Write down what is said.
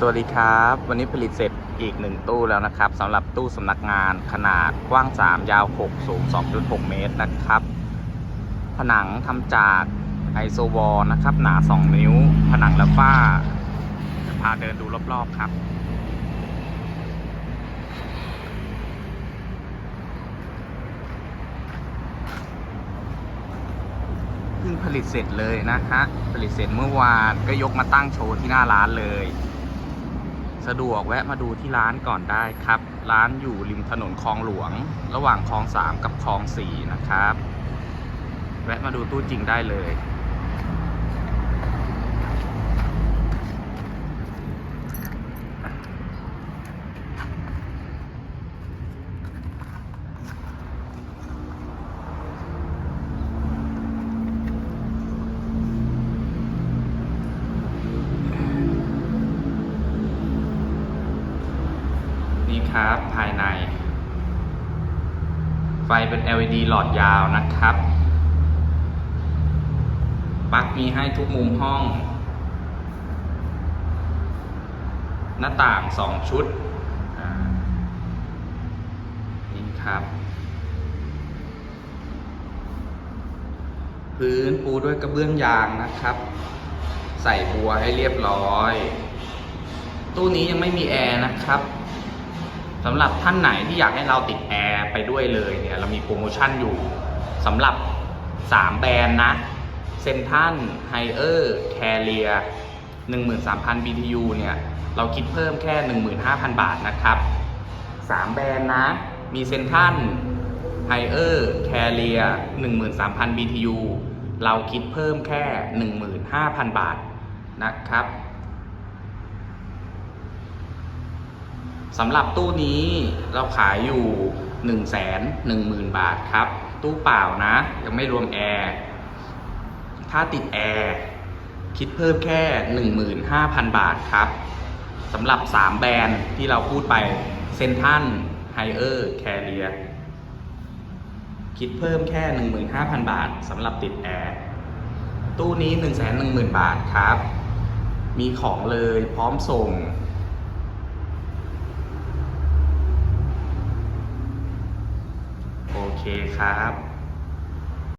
สวัสดีครับ วันนี้ผลิตเสร็จอีกหนึ่งตู้แล้วนะครับสำหรับตู้สำนักงานขนาดกว้าง 3 ยาว 6 สูง 2.6 เมตรนะครับ ผนังทำจากไอโซวอลนะครับ หนา 2 นิ้ว ผนังและฝ้า พาเดินดูรอบๆครับ เพิ่งผลิตเสร็จเลยนะฮะ ผลิตเสร็จเมื่อวานก็ยกมาตั้งโชว์ที่หน้าร้านเลย สะดวกแวะมาดูที่ร้านก่อนได้ครับ ร้านอยู่ริมถนนคลองหลวง ระหว่างคลองสามกับคลองสี่นะครับ แวะมาดูตู้จริงได้เลย ครับ ภายใน ไฟเป็น LED หลอดยาวนะครับ ปลั๊กมีให้ทุกมุมห้อง หน้าต่างสองชุดนี่ครับ พื้นปูด้วยกระเบื้องยางนะครับ ใส่บัวให้เรียบร้อยตู้นี้ยังไม่มีแอร์นะครับ สำหรับท่านไหนที่อยากให้เราติดแอร์ไปด้วยเลยเนี่ยเรามีโปรโมชั่นอยู่สำหรับ 3 แบรนด์นะเซนทันไฮเออร์แคเรีย13,000 BTU เนี่ย เราคิดเพิ่มแค่ 15,000 บาทนะครับ 3 แบรนด์นะ มีเซนทันไฮเออร์แคเรีย13,000 BTU เราคิดเพิ่มแค่ 15,000 บาทนะครับ สำหรับตู้นี้เราขายอยู่ 1 1 0 0 0 0 บาทครับ ตู้เปล่านะ ยังไม่รวมแอร์ ถ้าติดแอร์คิดเพิ่มแค่ 15,000 บาทครับสำหรับ 3 แบรนด์ที่เราพูดไปเซนทันไฮเออร์แคเรียคิดเพิ่มแค่ 15,000 บาทสำหรับติดแอร์ ตู้นี้ 1 1 0 0 0 0 บาทครับ มีของเลยพร้อมส่ง โอเค ครับ